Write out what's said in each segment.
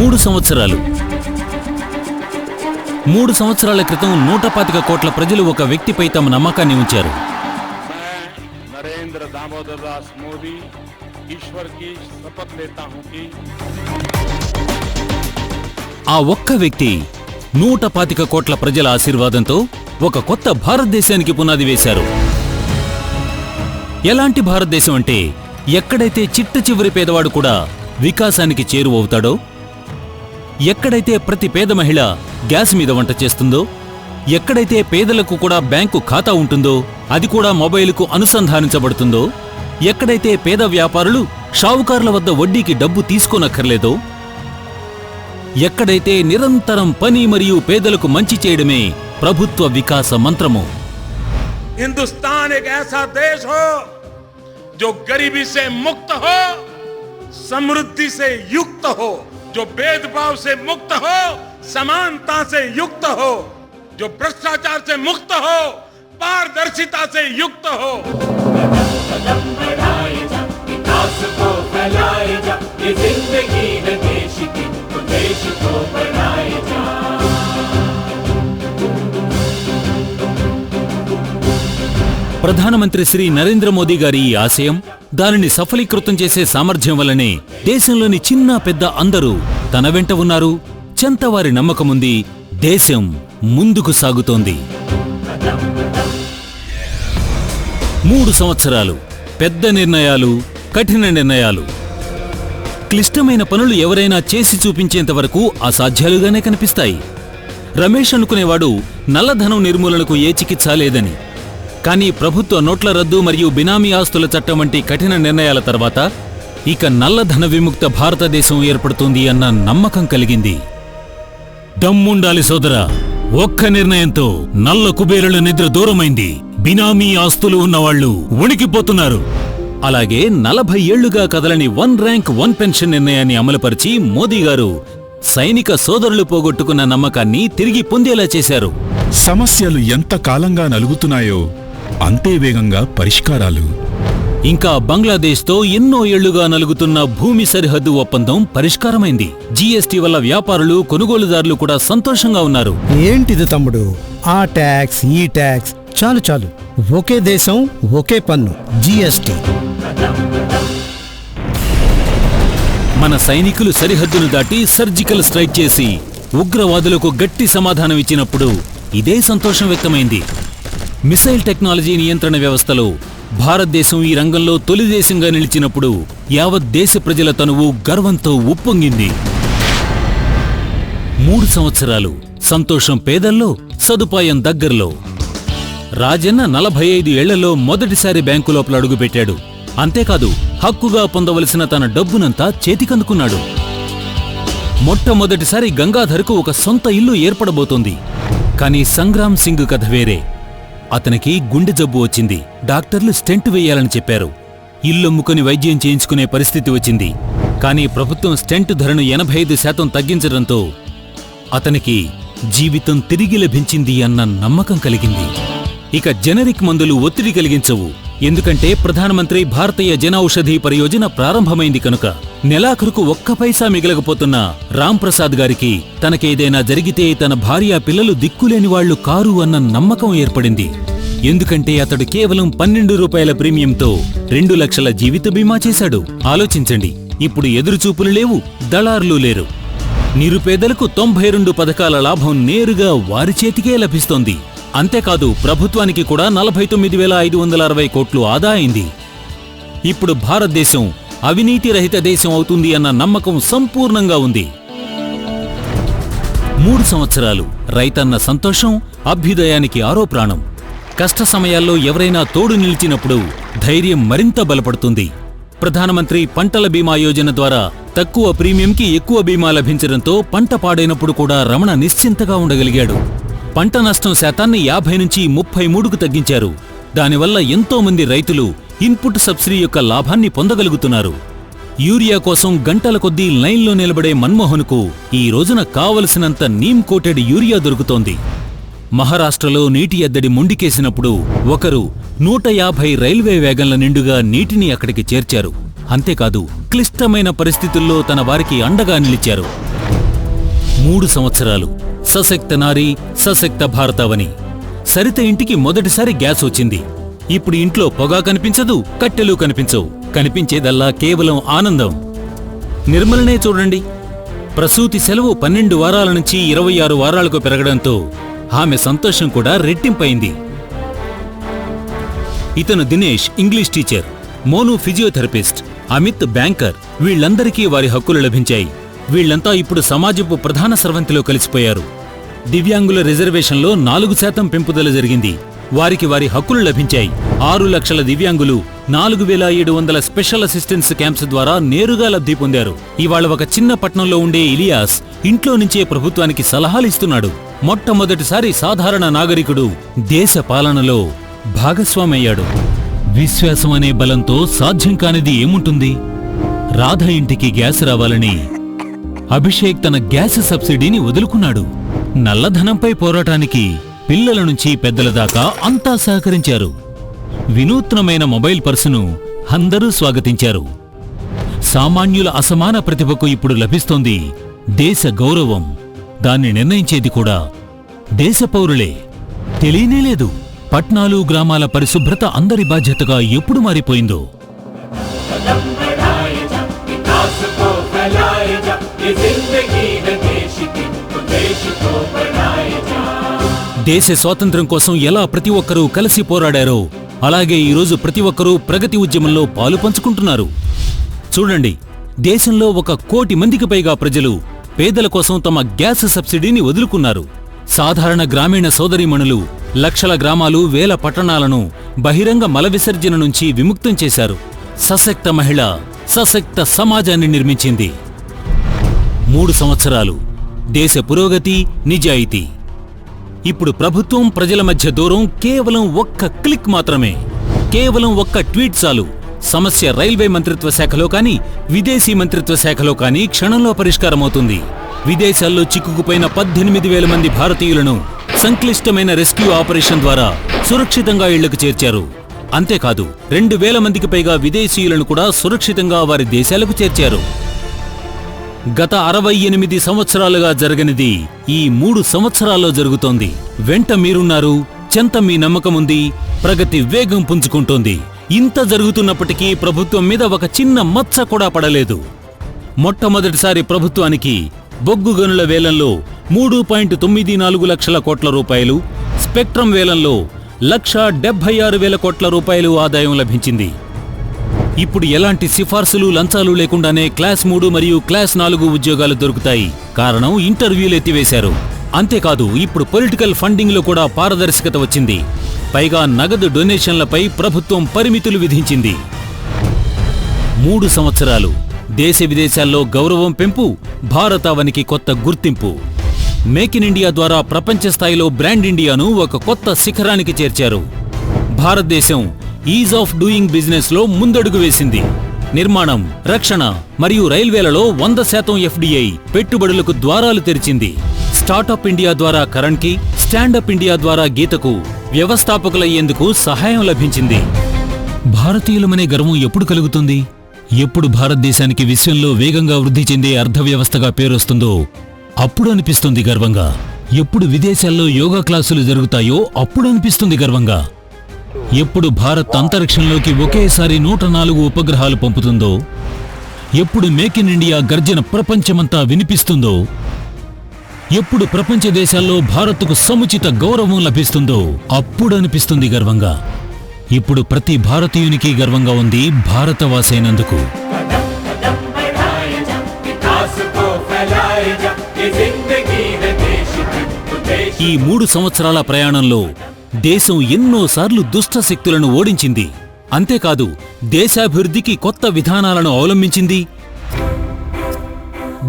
మూడు సంవత్సరాలు. మూడు సంవత్సరాల క్రితం నూట పాతిక కోట్ల ప్రజలు ఒక వ్యక్తిపై తమ నమ్మకాన్ని ఉంచారు. ఆ ఒక్క వ్యక్తి నూట పాతిక కోట్ల ప్రజల ఆశీర్వాదంతో ఒక కొత్త భారతదేశానికి పునాది వేశారు. ఎలాంటి భారతదేశం అంటే ఎక్కడైతే చిట్ట చివరి పేదవాడు కూడా వికాసానికి చేరువవుతాడో ఎక్కడైతే ప్రతి పేద మహిళ గ్యాస్ మీద వంట చేస్తుందో ఎక్కడైతే పేదలకు కూడా బ్యాంకు ఖాతా ఉంటుందో అది కూడా మొబైలుకు అనుసంధానించబడుతుందో ఎక్కడైతే పేద వ్యాపారులు షావుకారుల వద్ద వడ్డీకి డబ్బు తీసుకోనక్కర్లేదో ఎక్కడైతే నిరంతరం పని మరియు పేదలకు మంచి చేయడమే ప్రభుత్వ వికాస మంత్రము हिंदुस्तान एक ऐसा देश हो जो गरीबी से मुक्त हो समृद्धि से युक्त हो जो भेदभाव से मुक्त हो, समानता से युक्त हो, जो भ्रष्टाचार से मुक्त हो, पारदर्शिता से युक्त हो। ज़िंदगी देश की तो देश को बनाए जा। ప్రధానమంత్రి శ్రీ నరేంద్ర మోదీ గారి ఈ ఆశయం దానిని సఫలీకృతం చేసే సామర్థ్యం వల్లనే దేశంలోని చిన్న పెద్ద అందరూ తన వెంట ఉన్నారు. చెంతవారి నమ్మకముంది దేశం ముందుకు సాగుతోంది. మూడు సంవత్సరాలు పెద్ద నిర్ణయాలు కఠిన నిర్ణయాలు. క్లిష్టమైన పనులు ఎవరైనా చేసి చూపించేంత వరకు అసాధ్యాలుగానే కనిపిస్తాయి. రమేష్ అనుకునేవాడు నల్లధనం నిర్మూలనకు ఏ చికిత్స లేదని కానీ ప్రభుత్వ నోట్ల రద్దు మరియు బినామీ ఆస్తుల చట్టం వంటి కఠిన నిర్ణయాల తర్వాత ఇక నల్లధన విముక్త భారతదేశం ఏర్పడుతుంది అన్న నమ్మకం కలిగింది. దమ్ముండాలి సోదరా ఒక్క నిర్ణయంతో నల్ల కుబేరుల నిద్ర దూరమైంది. బినామీ ఆస్తులు ఉన్నవాళ్ళు ఉణికిపోతున్నారు. అలాగే నలభై ఏళ్ళుగా కదలని వన్ ర్యాంక్ వన్ పెన్షన్ నిర్ణయాన్ని అమలుపరిచి మోదీ గారు సైనిక సోదరులు పోగొట్టుకున్న నమ్మకాన్ని తిరిగి పొందేలా చేశారు. సమస్యలు ఎంత కాలంగా నలుగుతున్నాయో అంతే వేగంగా పరిష్కారాలు. ఇంకా బంగ్లాదేశ్తో ఎన్నో ఏళ్ళుగా నలుగుతున్న భూమి సరిహద్దు ఒప్పందం పరిష్కారమైంది. జీఎస్టీ వల్ల వ్యాపారులు కొనుగోలుదారులు కూడా సంతోషంగా ఉన్నారు. ఏంటిది తమ్ముడు? ఆ ట్యాక్స్ ఈ ట్యాక్స్ చాలు చాలు. ఒకే దేశం ఒకే పన్ను జిఎస్టి. మన సైనికులు సరిహద్దును దాటి సర్జికల్ స్ట్రైక్ చేసి ఉగ్రవాదులకు గట్టి సమాధానం ఇచ్చినప్పుడు ఇదే సంతోషం వ్యక్తమైంది. మిసైల్ టెక్నాలజీ నియంత్రణ వ్యవస్థలో భారతదేశం ఈ రంగంలో తొలి దేశంగా నిలిచినప్పుడు యావత్ దేశ ప్రజల తనువు గర్వంతో ఉప్పొంగింది. మూడు సంవత్సరాలు సంతోషం పేదల్లో సదుపాయం దగ్గరలో. రాజన్న నలభై ఐదు ఏళ్ళలో మొదటిసారి బ్యాంకు లోపల అడుగుపెట్టాడు. అంతేకాదు హక్కుగా పొందవలసిన తన డబ్బునంతా చేతికందుకున్నాడు. మొట్టమొదటిసారి గంగాధర్కు ఒక సొంత ఇల్లు ఏర్పడబోతోంది. కానీ సంగ్రామ్ సింగ్ కథ వేరే. అతనికి గుండె జబ్బు వచ్చింది. డాక్టర్లు స్టెంట్ వేయాలని చెప్పారు. ఇల్లమ్ముకొని వైద్యం చేయించుకునే పరిస్థితి వచ్చింది. కానీ ప్రభుత్వం స్టెంట్ ధరను ఎనభై ఐదు శాతం తగ్గించడంతో అతనికి జీవితం తిరిగి లభించింది అన్న నమ్మకం కలిగింది. ఇక జనరిక్ మందులు ఒత్తిడి కలిగించవు. ఎందుకంటే ప్రధానమంత్రి భారతీయ జనౌషధి పరియోజన ప్రారంభమైంది కనుక నెలాఖరుకు ఒక్క పైసా మిగలకపోతున్న రాంప్రసాద్ గారికి తనకేదైనా జరిగితే తన భార్య పిల్లలు దిక్కులేని వాళ్ళు కారు అన్న నమ్మకం ఏర్పడింది. ఎందుకంటే అతడు కేవలం పన్నెండు రూపాయల ప్రీమియంతో రెండు లక్షల జీవిత బీమా చేశాడు. ఆలోచించండి ఇప్పుడు ఎదురుచూపులు లేవు దళార్లు లేరు. నిరుపేదలకు తొంభై రెండు పథకాల లాభం నేరుగా వారి చేతికే లభిస్తోంది. అంతేకాదు ప్రభుత్వానికి కూడా నలభై తొమ్మిది వేల ఐదు వందల అరవై కోట్లు ఆదా అయింది. ఇప్పుడు భారతదేశం అవినీతి రహిత దేశం అవుతుంది అన్న నమ్మకం సంపూర్ణంగా ఉంది. మూడు సంవత్సరాలు రైతన్న సంతోషం అభ్యుదయానికి ఆరో ప్రాణం. కష్ట సమయాల్లో ఎవరైనా తోడు నిలిచినప్పుడు ధైర్యం మరింత బలపడుతుంది. ప్రధానమంత్రి పంటల బీమా యోజన ద్వారా తక్కువ ప్రీమియంకి ఎక్కువ బీమా లభించడంతో పంట పాడైనప్పుడు కూడా రమణ నిశ్చింతగా ఉండగలిగాడు. పంట నష్టం శాతాన్ని యాభై నుంచి ముప్పై మూడుకు తగ్గించారు. దానివల్ల ఎంతో మంది రైతులు ఇన్పుట్ సబ్సిడీ యొక్క లాభాన్ని పొందగలుగుతున్నారు. యూరియా కోసం గంటల కొద్దీ లైన్లో నిలబడే మన్మోహన్కు ఈ రోజున కావలసినంత నీమ్ కోటెడ్ యూరియా దొరుకుతోంది. మహారాష్ట్రలో నీటి ఎద్దడి మొండికేసినప్పుడు ఒకరు నూట యాభై రైల్వే వేగన్ల నిండుగా నీటిని అక్కడికి చేర్చారు. అంతేకాదు క్లిష్టమైన పరిస్థితుల్లో తన వారికి అండగా నిలిచారు. మూడు సంవత్సరాలు సశక్త నారి సశక్త భారతావని. సరిత ఇంటికి మొదటిసారి గ్యాస్ వచ్చింది. ఇప్పుడు ఇంట్లో పొగ కనిపించదు కట్టెలు కనిపించవు. కనిపించేదల్లా కేవలం ఆనందం. నిర్మలనే చూడండి. ప్రసూతి సెలవు పన్నెండు వారాల నుంచి ఇరవై ఆరు వారాలకు పెరగడంతో ఆమె సంతోషం కూడా రెట్టింపైంది. ఇతను Dinesh English teacher. Monu physiotherapist Amit banker. వీళ్ళందరికీ వారి హక్కులు లభించాయి. వీళ్ళంతా ఇప్పుడు సమాజపు ప్రధాన స్రవంతిలో కలిసిపోయారు. దివ్యాంగుల రిజర్వేషన్లో నాలుగు శాతం పెంపుదల జరిగింది. వారికి వారి హక్కులు లభించాయి. ఆరు లక్షల దివ్యాంగులు నాలుగు వేల ఏడు వందల స్పెషల్ అసిస్టెన్స్ క్యాంప్స్ ద్వారా నేరుగా లబ్ధి పొందారు. ఇవాళ ఒక చిన్న పట్నంలో ఉండే ఇలియాస్ ఇంట్లో నుంచే ప్రభుత్వానికి సలహాలు ఇస్తున్నాడు. మొట్టమొదటిసారి సాధారణ నాగరికుడు దేశ పాలనలో భాగస్వామయ్యాడు. విశ్వాసం అనే బలంతో సాధ్యం కానిది ఏముంటుంది? రాధ ఇంటికి గ్యాస్ రావాలని అభిషేక్ తన గ్యాస్ సబ్సిడీని వదులుకున్నాడు. నల్లధనంపై పోరాటానికి పిల్లల నుంచి పెద్దల దాకా అంతా సహకరించారు. వినూత్నమైన మొబైల్ పర్సును అందరూ స్వాగతించారు. సామాన్యుల అసమాన ప్రతిభకు ఇప్పుడు లభిస్తోంది దేశ గౌరవం. దాన్ని నిర్ణయించేది కూడా దేశ పౌరులే. తెలియనే లేదు పట్నాలు గ్రామాల పరిశుభ్రత అందరి బాధ్యతగా ఎప్పుడు మారిపోయిందో. దేశ స్వాతంత్రం కోసం ఎలా ప్రతి ఒక్కరూ కలిసి పోరాడారో అలాగే ఈరోజు ప్రతి ఒక్కరూ ప్రగతి ఉద్యమంలో పాలు పంచుకుంటున్నారు. చూడండి దేశంలో ఒక కోటి మందికి పైగా ప్రజలు పేదల కోసం తమ గ్యాస్ సబ్సిడీని వదులుకున్నారు. సాధారణ గ్రామీణ సోదరీమణులు లక్షల గ్రామాలు వేల పట్టణాలను బహిరంగ మల విసర్జన నుంచి విముక్తం చేశారు. సశక్త మహిళ సశక్త సమాజాన్ని నిర్మించింది. మూడు సంవత్సరాలు. దేశ పురోగతి నిజాయితీ. ఇప్పుడు ప్రభుత్వం ప్రజల మధ్య దూరం కేవలం ఒక్క క్లిక్ మాత్రమే. కేవలం ఒక్క ట్వీట్ చాలు. సమస్య రైల్వే మంత్రిత్వ శాఖలో కానీ విదేశీ మంత్రిత్వ శాఖలో కానీ క్షణంలో పరిష్కారమవుతుంది. విదేశాల్లో చిక్కుకుపోయిన పద్దెనిమిది వేల మంది భారతీయులను సంక్లిష్టమైన రెస్క్యూ ఆపరేషన్ ద్వారా సురక్షితంగా ఇళ్ళకు చేర్చారు. అంతేకాదు రెండు వేల మందికి పైగా విదేశీయులను కూడా సురక్షితంగా వారి దేశాలకు చేర్చారు. గత అరవై ఎనిమిది సంవత్సరాలుగా జరగనిది ఈ మూడు సంవత్సరాల్లో జరుగుతోంది. వెంట మీరున్నారు చెంత మీ నమ్మకముంది ప్రగతి వేగం పుంజుకుంటోంది. ఇంత జరుగుతున్నప్పటికీ ప్రభుత్వం మీద ఒక చిన్న మచ్చ కూడా పడలేదు. మొట్టమొదటిసారి ప్రభుత్వానికి బొగ్గు గనుల వేలంలో మూడు పాయింట్ తొమ్మిది నాలుగు లక్షల కోట్ల రూపాయలు స్పెక్ట్రమ్ వేలంలో లక్ష డెబ్బై ఆరు వేల కోట్ల రూపాయలు ఆదాయం లభించింది. ఇప్పుడు ఎలాంటి సిఫార్సులు లంచాలు లేకుండానే క్లాస్ మూడు మరియు క్లాస్ నాలుగు ఉద్యోగాలు దొరుకుతాయి. కారణం ఇంటర్వ్యూలు ఎత్తివేశారు. అంతేకాదు ఇప్పుడు పొలిటికల్ ఫండింగ్లో కూడా పారదర్శకత వచ్చింది. పైగా నగదు డొనేషన్లపై ప్రభుత్వం పరిమితులు విధించింది. మూడు సంవత్సరాలు. దేశ విదేశాల్లో గౌరవం పెంపు భారతావనికి కొత్త గుర్తింపు. మేక్ ఇన్ ఇండియా ద్వారా ప్రపంచ స్థాయిలో బ్రాండ్ ఇండియాను ఒక కొత్త శిఖరానికి చేర్చారు. భారతదేశం ఈజ్ ఆఫ్ డూయింగ్ బిజినెస్లో ముందడుగు వేసింది. నిర్మాణం రక్షణ మరియు రైల్వేలలో వంద శాతం ఎఫ్డిఐ పెట్టుబడులకు ద్వారాలు తెరిచింది. స్టార్టప్ ఇండియా ద్వారా కరణ్కి స్టాండప్ ఇండియా ద్వారా గీతకు వ్యవస్థాపకులయ్యేందుకు సహాయం లభించింది. భారతీయులమనే గర్వం ఎప్పుడు కలుగుతుంది? ఎప్పుడు భారతదేశానికి విశ్వంలో వేగంగా వృద్ధి చెందే అర్థవ్యవస్థగా పేరొస్తుందో అప్పుడు అనిపిస్తుంది గర్వంగా. ఎప్పుడు విదేశాల్లో యోగా క్లాసులు జరుగుతాయో అప్పుడు అనిపిస్తుంది గర్వంగా. ఎప్పుడు భారత్ అంతరిక్షంలోకి ఒకేసారి నూట నాలుగు ఉపగ్రహాలు పంపుతుందో ఎప్పుడు మేక్ ఇన్ ఇండియా గర్జన ప్రపంచమంతా వినిపిస్తుందో ఎప్పుడు ప్రపంచ దేశాల్లో భారత్కు సముచిత గౌరవం లభిస్తుందో అప్పుడు అనిపిస్తుంది గర్వంగా. ఇప్పుడు ప్రతి భారతీయునికి గర్వంగా ఉంది భారతవాసైనందుకు. ఈ మూడు సంవత్సరాల ప్రయాణంలో దేశం ఎన్నోసార్లు దుష్ట శక్తులను ఓడించింది అంతేకాదు దేశాభివృద్ధికి కొత్త విధానాలను అవలంబించింది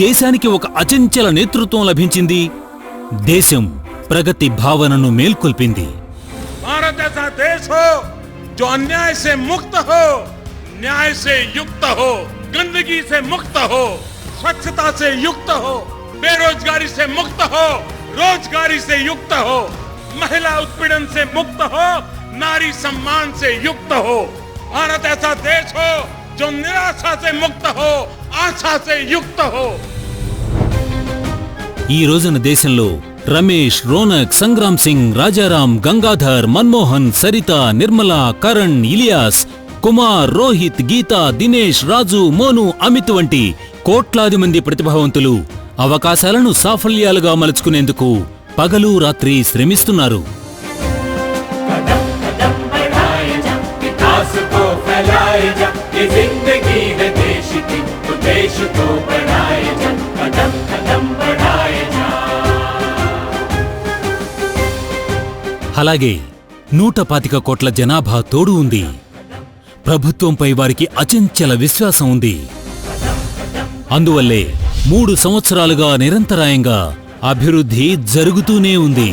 దేశానికి ఒక అచంచల నేతృత్వం లభించింది దేశం ప్రగతి భావనను మేల్కొల్పింది भारत ऐसा देश हो जो अन्याय से मुक्त हो न्याय से युक्त हो गंदगी से मुक्त हो स्वच्छता से युक्त हो बेरोजगारी से मुक्त हो रोजगारी से युक्त हो महिला उत्पीड़न से मुक्त हो नारी सम्मान से युक्त हो भारत ऐसा देश हो जो निराशा से मुक्त हो आशा से युक्त हो ఈ రోజున దేశంలో రమేష్ రోనక్ సంగ్రామ్ సింగ్ రాజారాం గంగాధర్ మన్మోహన్ సరిత నిర్మల కరణ్ ఇలియాస్ కుమార్ రోహిత్ గీత దినేష్ రాజు మోను అమిత్ వంటి కోట్లాది మంది ప్రతిభావంతులు అవకాశాలను సాఫల్యాలుగా మలుచుకునేందుకు పగలు రాత్రి శ్రమిస్తున్నారు. అలాగే నూట పాతిక కోట్ల జనాభా తోడు ఉంది. ప్రభుత్వంపై వారికి అచంచల విశ్వాసం ఉంది. అందువల్లే మూడు సంవత్సరాలుగా నిరంతరాయంగా అభివృద్ధి జరుగుతూనే ఉంది.